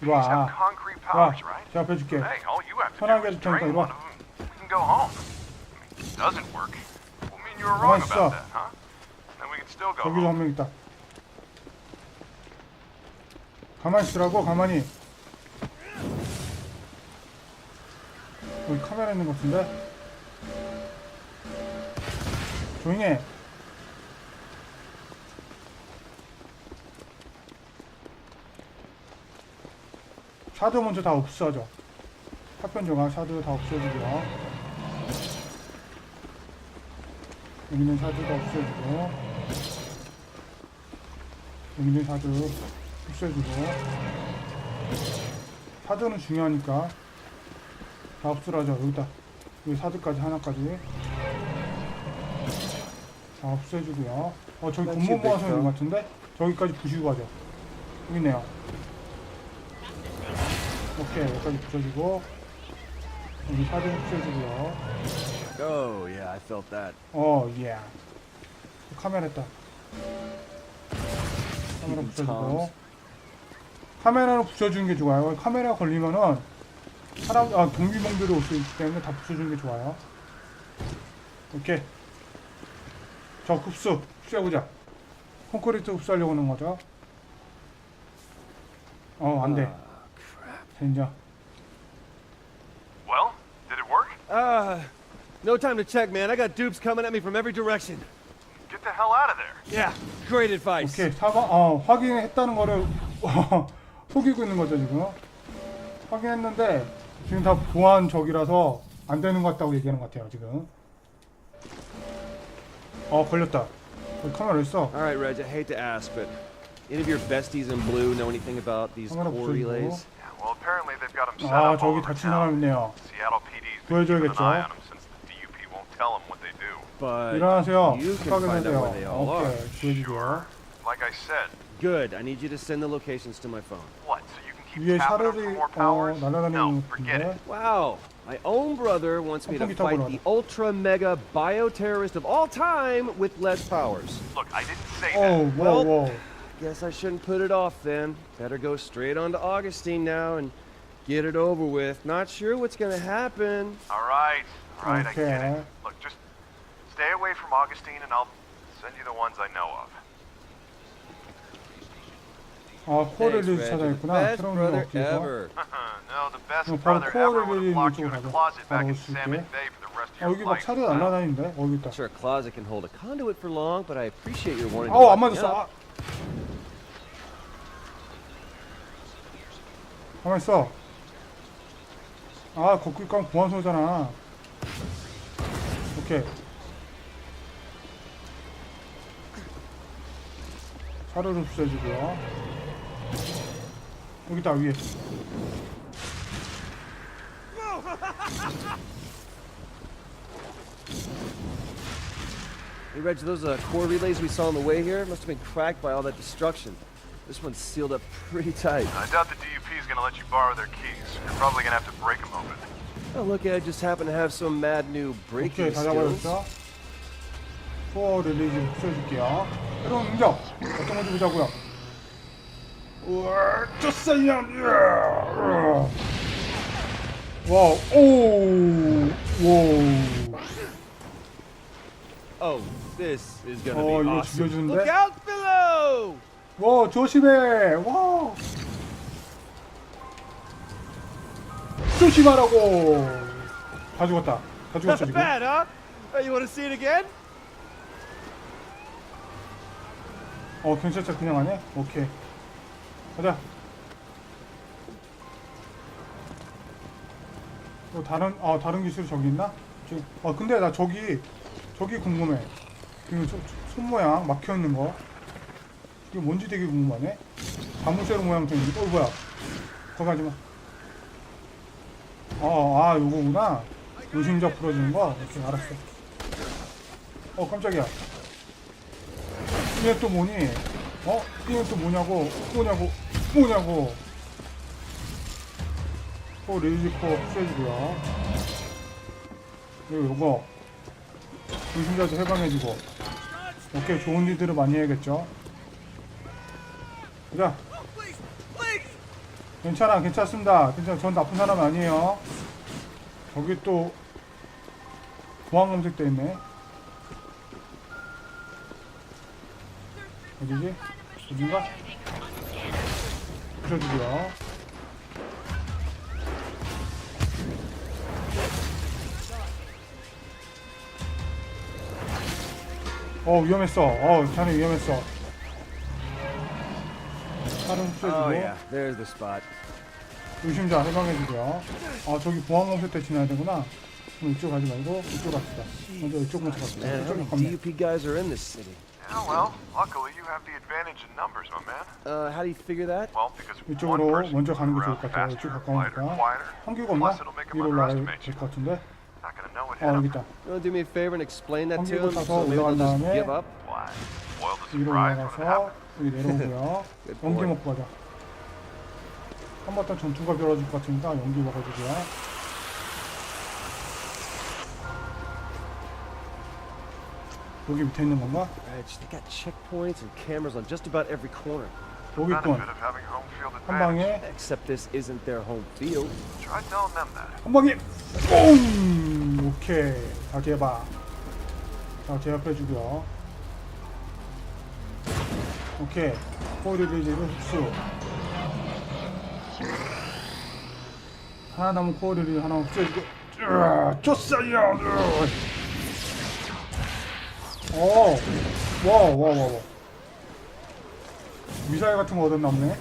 이리 These have 와. 제가 to 편하게 해줄 테니까 drain 이리 와. one of them. We can go home. I mean, it doesn't work. Will mean you were 가만히 wrong 있어. 저기도. 한 명 있다. 가만히 있으라고 가만히. 여기 카메라 있는 것 같은데? 조용히 해. 샤드 먼저 다 없어져. 파편 조각 샤드 다 없어지고요. 여기는 샤드가 없어지고. 여기는 샤드 없어지고. 샤드는 중요하니까. 다 없어라져. 여기다. 여기 샤드까지 하나까지. 다 없애주고요. 어, 저기 big 모아서 있는. 것 같은데? 저기까지 부시고 가죠. 여기 있네요. 오케이, 여기까지 붙여주고. 여기 샤드 붙여주고요. Oh, yeah, I felt that. 어, 예. 카메라 했다. 카메라 붙여주고. 카메라로 붙여주는 게 좋아요. 카메라 걸리면은 사람, 아, 경비병들이 올 수 있기 때문에 다 붙여주는 게 좋아요. 오케이. 저 흡수, 흡수해보자. 콘크리트 흡수하려고 하는 거죠. 어, 안 돼. Ah. 진짜. Well, did it work? Ah, no time to check, man. I got dupes coming at me from every direction. Get the hell out of there. Yeah, great advice. 오케이 사과 어 확인했다는 거를 속이고 있는 거죠 지금 확인했는데 지금 다 보안 적이라서 안 되는 것 같다고 얘기하는 것 같아요 지금 어 걸렸다 여기 카메라 있어 All right, Reg, I hate to ask, but any of your besties in blue know anything about these core relays? 아 up all 저기 over 다친 사람 town. 있네요 Seattle PD's been keeping an 보여줘야겠죠. eye on them since the DUP won't tell them what they do. But 일어나세요 you can 착하게 find out 되세요 where they all are. 오케이 보여주고요 Like I said, Good. I need you to send the locations to my phone. what? So you can keep 위에 tapping them for 샤를이 more 어 powers? 날아다니는 No, 것 forget it. 같은데 Wow. My own brother wants me to 선풍기 타고 fight 올라가자. the ultra mega bioterrorist of all time with less powers. Look, I didn't say that. 어우 Well- 워워 Guess I shouldn't put it off then. Better go straight on to Augustine now and get it over with. Not sure what's gonna happen. All right, all right, I get Okay. it. Look, just stay away from Augustine, and I'll send you the ones I know of. 아 코어를 Thanks, Reg. You're the 찾아냈구나 best 새로운 일 brother 없기 위해서 ever. no, the best 어, 바로 brother ever would 코어를 have locked you in 이쪽으로 a 가자. closet back 바로 in 올수 Salmon 있게 Bay for the rest of 어 your 여기 막 life. 차도 날아다니는데 어 여기 있다 Sure, a closet can hold a conduit for long, but I appreciate your wanting to 아우 안 lock me 맞았어 가만 있어 아 걷고 있고 보안소잖아 오케이 차를 흡수해주고요 여기 있다 위에 Hey, Reg, those uh, core relays we saw on the way here must have been cracked by all that destruction. This one's sealed up pretty tight. I doubt the DUP is going to let you borrow their keys. You're probably going to have to break them open. Oh, look, I just happen to have some mad new breaking 오케이 다 skills. 잡아줬죠 코어 릴리즈 흡수해줄게요 새로운 능력 어떤 건지 보자고요 우와 쩌싸이야 와우 오우 Oh, this is gonna 어 be 이거 awesome. 죽여주는데 Look out below! 와 조심해 와 조심하라고. 다 죽었다. 다 죽었어 지금. bad, huh? Hey, you want to see it again? 어 경찰차 그냥 하네 오케이. 가자. 뭐 다른 아 다른 기술 저기 있나? 저기, 아 근데 나 저기 저기 궁금해. 그 소- 손 모양 막혀 있는 거. 이게 뭔지 되게 궁금하네. 나무쇠로 모양 생긴 어 뭐야? 거기 가지마 어 아 요거구나 요심자 풀어주는 거 오케이 알았어 어 깜짝이야 이게 또 뭐니? 어? 이게 또 뭐냐고? 뭐냐고? 뭐냐고? 또 레이지코 흡수해주고요. 그리고 요거 중심자도 해방해주고. 오케이 좋은 일들을 많이 해야겠죠. 가자. 괜찮아, 괜찮습니다. 괜찮아. 전 나쁜 사람 아니에요. 저기 또 보안 검색돼 있네. 어디지? 어딘가? 부셔주고요. 어 위험했어. 어 자네 위험했어. 차를 흡수해주고. Oh yeah, there's the spot. 의심자 해방해주고요. 아 저기 보안 검색 때 지나야 되구나. 그럼 이쪽 가지 말고 이쪽 갑시다. 먼저 이쪽 먼저 갑시다. Man, how 이쪽 many 가깝네. DUP guys are in this city? Yeah, well, luckily you have the advantage in numbers, my man. Uh, how do you figure that? Well, because one 이쪽으로 person 먼저 can 가는 게 move 좋을 around 것 같아요. faster, 이쪽 lighter, 가까우니까. quieter. 한기가 없나? Plus, it'll make 'em 위로 올라가야 underestimate 될 you. 것 같은데. Not gonna know it 어 여기 hit 'em. 있다. You want to do me a favor and explain that to 한기고 him? 타서 So maybe 올라간 they'll just 다음에 give up? Why? Spoiled the 위로 surprise when it 올라가서 happened. 여기 내려오고요. 연기. 먹고 가자. 한바탕 전투가 벌어질 것 같으니까 연기 먹어주고요. 여기 밑에 있는 건가? They got checkpoints and cameras on just about every corner. 여기 있군. 한. 방에 Except this isn't their home field. Try telling them that. 한 방에 뽕! 오케이 다 제압 자 제압해주고요 오케이 코어리리즈를 흡수 하나 남은 코어리리즈 하나 으아, 쫓아요 어, 오와와 와 와 미사일 같은 거 얻었나 보네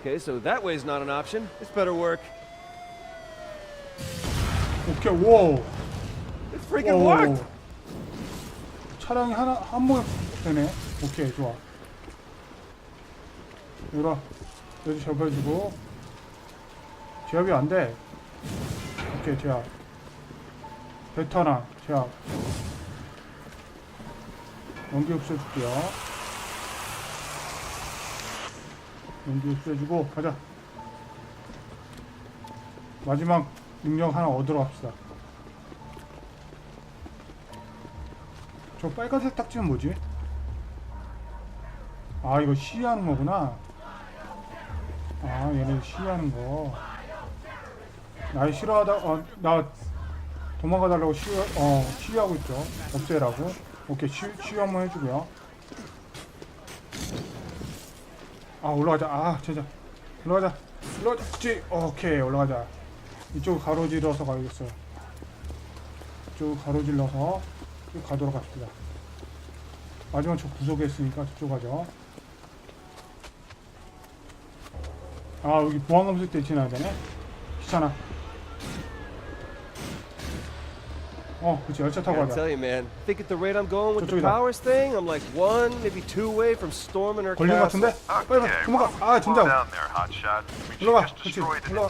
Okay, so that way's not an option. This better work. 오케이 오 It freaking 오. worked! 차량이 하나 한 번에 되네. 오케이 좋아. 유라 여기 접어주고 제압이 안 돼. 오케이 제압. 베타나 제압. 연기 흡수해줄게요. 연기 흡수해주고 가자. 마지막 능력 하나 얻으러 갑시다. 저 빨간색 딱지는 뭐지? 아 이거 시위하는 거구나. 아 얘네 시위하는 거 날 싫어하다 어, 나 도망가 달라고 시위 어 시위하고 있죠. 없애라고. 오케이 시위, 시위 한번 해주고요. 아 올라가자. 아 진짜 올라가자. 그치 오케이 올라가자. 이쪽 가로질러서 가야겠어요. 이쪽 가로질러서 쭉 가도록 합시다. 마지막 저 구석에 있으니까 저쪽 가죠. 아 여기 보안 검색 때 지나야 되네. 귀찮아. 어, 그치 열차 타고 가자. tell you, man. Think at the rate I'm going with the 저쪽이다. powers thing, I'm like one, maybe two away from storming her 걸린 것 castle. 같은데? 빨리 빨리 도망가. 아 진짜. 올라가, just 그치, 올라가.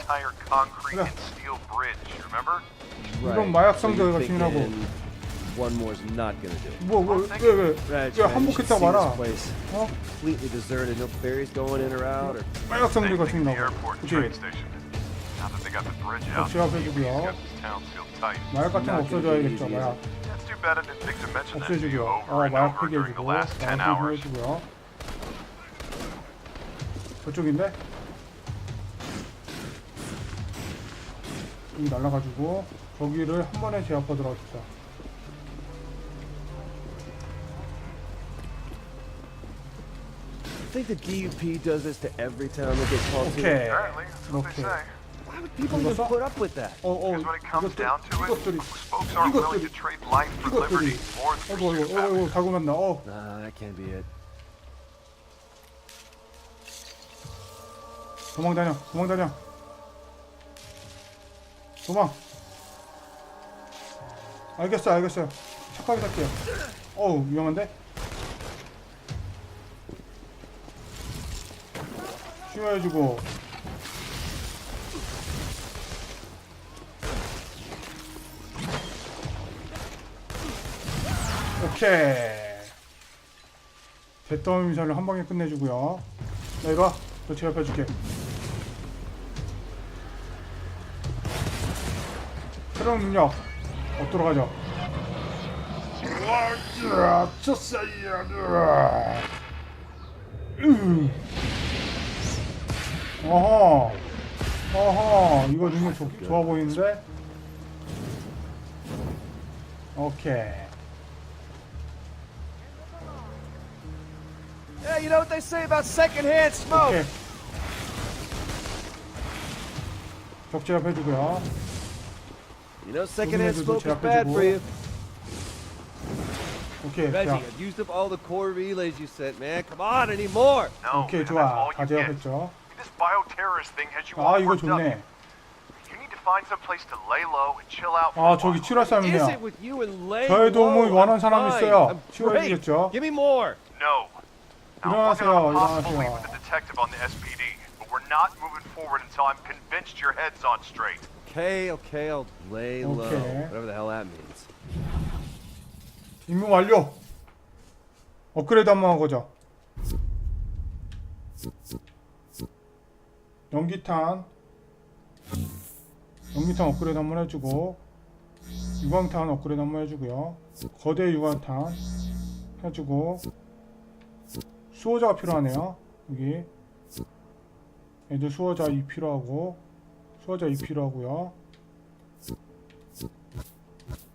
bridge. Remember? 이런 마약 so 상자가 you're 지나고. One more's not gonna do. it. 뭐뭐왜왜 왜, Reg, 왜 man, you should 한복했다 see 말아. this place. 어? Completely deserted, no ferries going in or out, or 마약 Same 상자가 thing at the 생긴다고. airport and train 그치? station. Now that they got the bridge 어, out, 제압해주고요. got this town sealed tight. 마약 같은 거 Not gonna be 없어져야겠죠. easy, 마약. It's too bad I didn't think to mention that to you 없애주고요. over 어, and 마약 over during 폐기해주고, the last 10 마약 hours. 폐기해주고요. 저쪽인데? 여기 날라가지고 저기를 한 번에 제압하도록 합시다. Think the DUP does this to every town that gets called to. 오케이. Apparently, that's what they Okay. say. Why would people even 이거 써? put up with that? 어, 어, Because when it comes 이것들, down to it, 이것들이, folks aren't willing 이것들이, to trade life for liberty 이것들이. or the 어이구, pursuit of 어이구, happiness. 달고 난다. 어, Nah, that can't be it. 도망 다녀, 도망 다녀. 도망. 알겠어, 알겠어요. 착하게 살게요. 어우, 위험한데? 쉬어해주고. 오케이. 대더미 미사일로 한 방에 끝내주고요. 나 와. 너 제압해 줄게. 새로운 능력 얻도록 하죠. 와, 쳤어요. 음. 어허. 어허. 이거 능력 좋, 좋아 보이는데? 오케이. Yeah, you know what they say about secondhand smoke. 오케이. 적재합 해주고요. You know secondhand 조심해줘도 smoke is bad for you. 오케이. Reggie, 자, I've used up all the core relays you sent, man. Come on, I need more. No, 오케이, and that's 좋아. all 다 you get. 제압했죠. This bioterrorist thing has you 아, all 이거 worked up. 좋네. You need to find some place to lay low and chill out. for 아, a 저기 while. Is it 사람이네요. with you and Lay? 저의 도움을? 원하는 I'm 사람 fine. 있어요. 치워주겠죠. Give me more. No. Now, I'm working on a 일어나세요, possible lead 일어나세요. with the detective on the SPD, but we're not moving forward until I'm convinced your head's on straight. Okay, okay, I'll lay low. Okay. Whatever the hell that means. 임무 완료. 업그레이드 한번 하고자. 연기탄. 연기탄 업그레이드 한번 해주고 유광탄 업그레이드 한번 해주고요. 거대 유광탄 해주고 수호자가 필요하네요. 여기 애들 수호자 2 필요하고 수호자 2 필요하고요.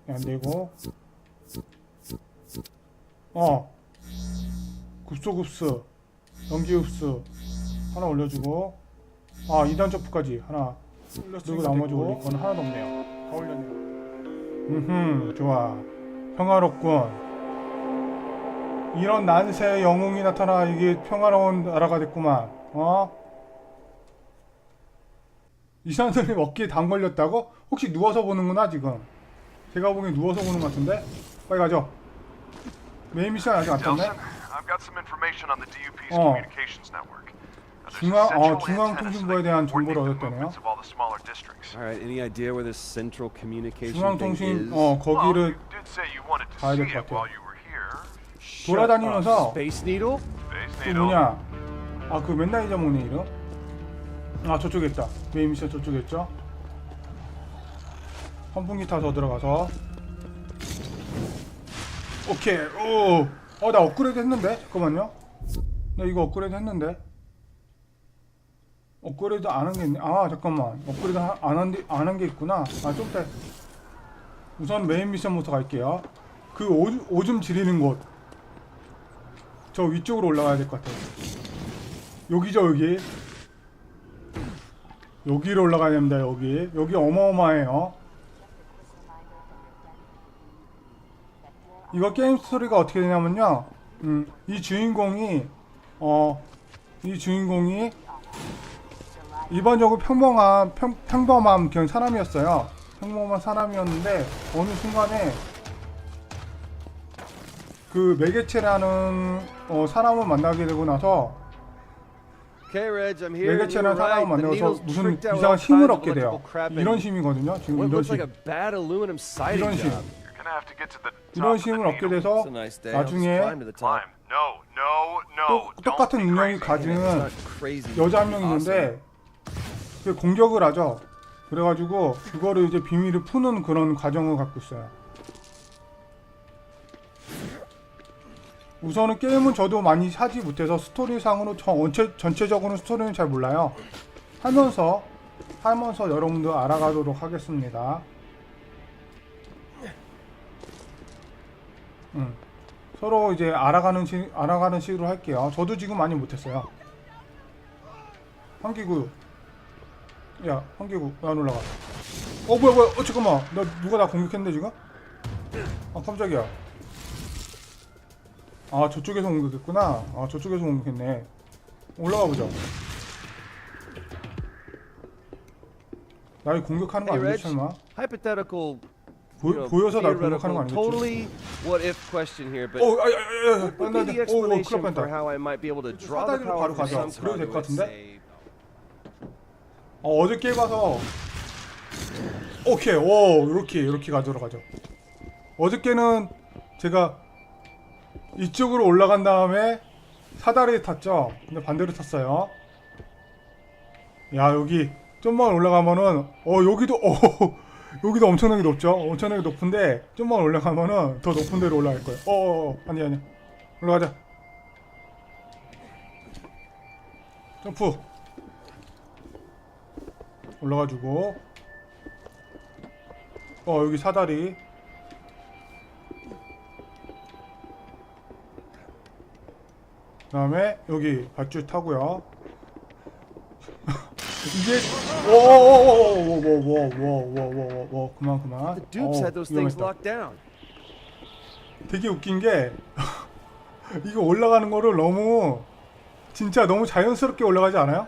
네, 안 되고 어 급소급수 연기급수 하나 올려주고 아 2단 점프까지 하나 그리고 나머지 올릴 건 하나도 없네요 다 올렸네요 음흠 좋아 평화롭군 이런 난세의 영웅이 나타나 이게 평화로운 나라가 됐구만 어? 이 사람들이 어깨에 담 걸렸다고? 혹시 누워서 보는구나 지금 제가 보기엔 누워서 보는 것 같은데 빨리 가죠 메인 미션 아직 안 떴네? Delson, I've got some information on the DUP's 어. communications network. 중앙- 어, 중앙 통신부에 대한 정보를 얻었다네요. movements of all the smaller districts. All right, any idea where this central communication thing 중앙통신 is? 어 거기를 가야 될 것 같아요. 돌아다니면서. Space Needle? 그. 뭐냐 아 그 맨날 잊어먹네 이름 아 저쪽에 있다 메인 미션 저쪽에 있죠 선풍기 타서 들어가서 오케이 오어나 업그레이드 했는데 잠깐만요 나 이거 업그레이드 했는데 업그레이드 안 한 게 있네 아 잠깐만 업그레이드 안한 게 있구나 아좀 때 우선 메인 미션부터 갈게요 그 오, 오줌 지리는 곳 저 위쪽으로 올라가야 될 것 같아요. 여기죠 여기. 여기로 올라가야 됩니다 여기. 여기 어마어마해요. 이거 게임 스토리가 어떻게 되냐면요. 음, 이 주인공이 어, 이 주인공이 일반적으로 평범한 평, 평범한 그냥 사람이었어요. 평범한 사람이었는데 어느 순간에 그 매개체라는 어, 사람을 만나게 되고 나서 Okay, Reg, I'm here. and 매개체라는. 사람을 만나서 무슨 이상한 힘을 얻게 돼요. 이런 힘이거든요. 지금 이런 힘. 이런 힘. 이런 힘을 얻게. 돼서 나중에 똑같은 능력이 crazy. 여자 한 명. 있는데 그 공격을 하죠. 그래가지고 그거를 이제 비밀을 푸는 그런 과정을 갖고 있어요. 우선은 게임은 저도 많이 하지 못해서 스토리상으로 전체, 전체적으로는 스토리는 잘 몰라요. 하면서 하면서 여러분들 알아가도록 하겠습니다. 음, 서로 이제 알아가는 시, 알아가는 식으로 할게요. 저도 지금 많이 못했어요. 한기구. 야, 한기구 왜안 올라가? 어 뭐야 뭐야? 어 잠깐만. 나 누가 나 공격했는데 지금? 아 깜짝이야. 아 저쪽에서 공격했구나. 아 저쪽에서 공격했네. 올라가 보자. 날 공격하는 거 Hey, 아니지 Reg. 설마? Hypothetical. 보, you know, 보여서 날 공격하는 거 아니겠지? Totally what if question here, but 어, 아 야 야야, what would be the 안돼. 오, 큰일 explanation for 뻔했다. how I might be able to draw the 사다리로 power 바로 from 가자. some 그래도 될것 conduit, 같은데? say, 어, 어저께 봐서. 오케이. 오 이렇게 이렇게 하죠. 어저께는 제가 이쪽으로 올라간 다음에 사다리에 탔죠. 근데 반대로 탔어요. 야 여기 좀만 올라가면은 어 여기도 어 여기도 엄청나게 높죠? 엄청나게 높은데 좀만 올라가면은 더 높은 데로 올라갈 거예요. 어, 어 아니 아니. 올라가자. 점프 올라가지고 어 여기 사다리 그 다음에 여기 밧줄 타고요 이게 오오오오오오오오오오오오 그만 그만 down. 되게 웃긴 게 이거 올라가는 거를 너무 진짜 너무 자연스럽게 올라가지 않아요?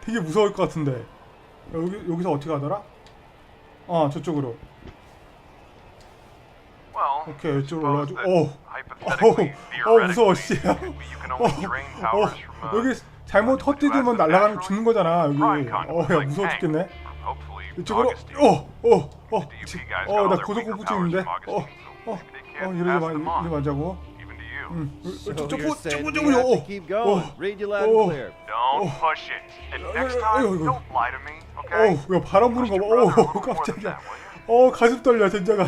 되게 무서울 것 같은데 여기 여기서 어떻게 하더라? 아 저쪽으로 오케이 이쪽으로 올라가지고 오 어, 무서워, 씨. 어, uh, 여기 잘못 헛디디면 날아가면 죽는 거잖아 여기 어야 무서워 죽겠네 이쪽으로 Augustine. 어어어어어나 고소 공포증 있는데 어어어 어, 이러지 마 이러지 말자고 Even to you. 응 So 저쪽 you're 저쪽 saying 저쪽 we have to 어 keep going. 어, Read you loud and oh. clear. Don't Oh. push it. And next Oh, time, oh, oh. don't lie to me, okay? 어 우 야 바람 부는 Trust 거 your brother a 봐. little 어우 깜짝이야. 어 가슴 떨려 진짜가.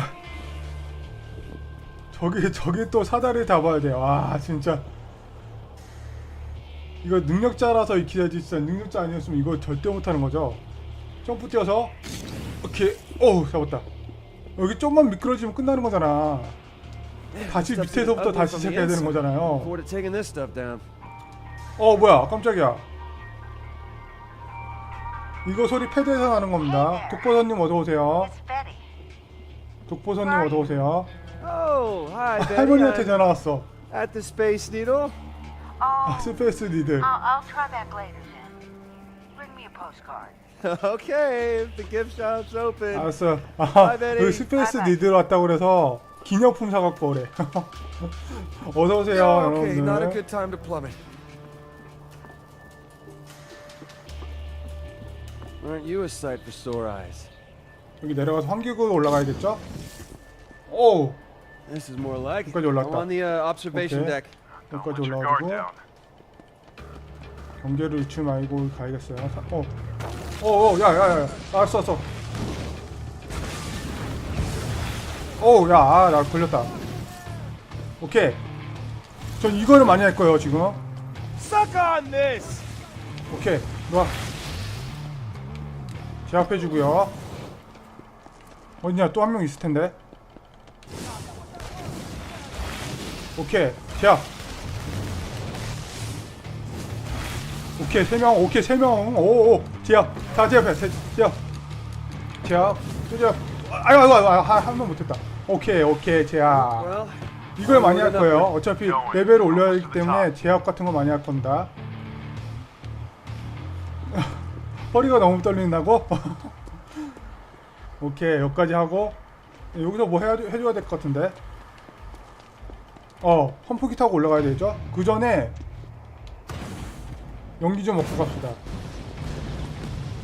저기 저기 또 사다리 잡아야 돼. 와 진짜. 이거 능력자라서 익혀야지 진짜 능력자 아니었으면 이거 절대 못하는 거죠. 점프 뛰어서 오케이. 어우 잡았다. 여기 좀만 미끄러지면 끝나는 거잖아. 다시 Stuff is 밑에서부터 ugly 다시 the 시작해야 되는 inside. 거잖아요. 어 뭐야 깜짝이야. 이거 소리 패드에서 나는 겁니다. 독보선님 어서 오세요. 독보선님 어서 오세요. Oh, hi, Betty. 할머니한테 I'm 전화 왔어. at the Space Needle. 아, Oh, 스페이스 니들. I'll, I'll try back later then. Bring me a postcard. okay, if the gift shop's open. 알았어. 아, Hi, Betty. 여기 스페이스 Bye, bye. 니들 왔다고 그래서 기념품 사갖고 오래. 어서 오세요, okay, not a 여러분들. good time to plummet. Aren't you a sight for sore eyes? 여기 내려가서 환기구로 올라가야겠죠? 오, This is more like it. 여기까지 올랐다. I'm on the uh, observation Okay. deck. 여기까지 올라가지고 down. 경계를 잃지 말고 가야겠어요. 사- 어, 어, 어, 야, 야, 야, 알았어, 알았어. 오, 야, 아, 나 걸렸다. 오케이. 전 이거를 많이 할 거예요, 지금. Suck on this! 오케이 좋아 제압해주고요. 어디냐 또 한 명 있을 텐데. 오케이 제압. 오케이 세명 오케이 세명. 오오 제압. 다 제압해 제, 제압. 제압 또 제압. 아유 아유 아유 한명 못했다. 오케이 오케이 제압. 이걸 많이 할 거예요. 어차피 레벨을 올려야 하기 때문에. 제압 같은 거 많이 할 겁니다. 허리가 너무 떨린다고? 오케이 여기까지 하고. 여기서 뭐 해야, 해줘야 될 것 같은데? 어 펌프기 타고 올라가야 되죠? 그 전에 연기 좀 먹고 갑시다.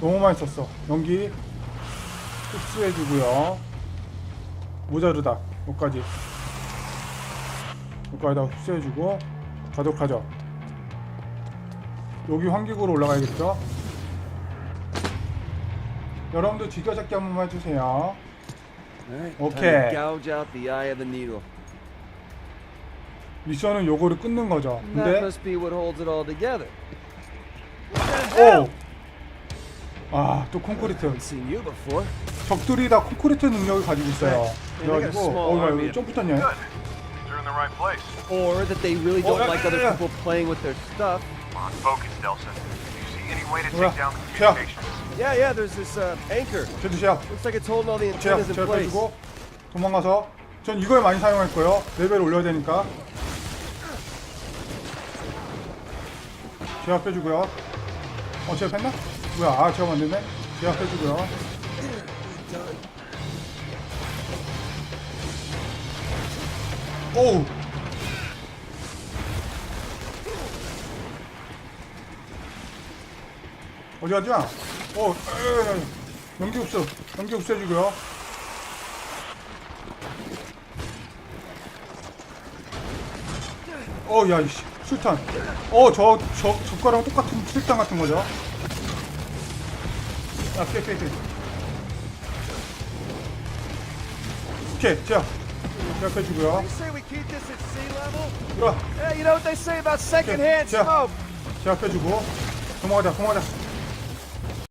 너무 썼어. 연기 흡수해주고요. 모자르다. 여기까지. 여기까지다 흡수해주고 가도록 하죠. 여기 환기구로 올라가야겠죠? 여러분들 즐겨찾기 한 번만 해주세요 needle. 미션은 요거를 끊는 거죠 근데. 오! 아, 또 콘크리트. 적들이 다 콘크리트 능력을 가지고 있어요. 네, 그래가지고, 어, 야. 여기 점 붙었냐? Or that they really Oh, don't yeah, like yeah, other yeah. people playing with their stuff. Come on, focus, Yeah. Yeah. there's this uh, anchor. 제드 제압, Looks like it's holding all the 제압, antennas in place. 제압해주고, 도망가서. 전 이걸 많이 사용할 거예요. 레벨 올려야 되니까. 제압해주고요. 어, 제압했나? 뭐야, 아, 제압 안 됐네? 제압해주고요. 오우! 어디 가지 마. 어, 연기 흡수, 연기 흡수해주고요. 어, 야, 이씨, 술탄. 어, 저, 저, 저거랑 똑같은 술탄 같은 거죠. 야, 피해, 피해, 피해. 오케이, at sea level? 들어와. Yeah, you know what they say about secondhand smoke. 제압해주고. 도망가자, 도망가자.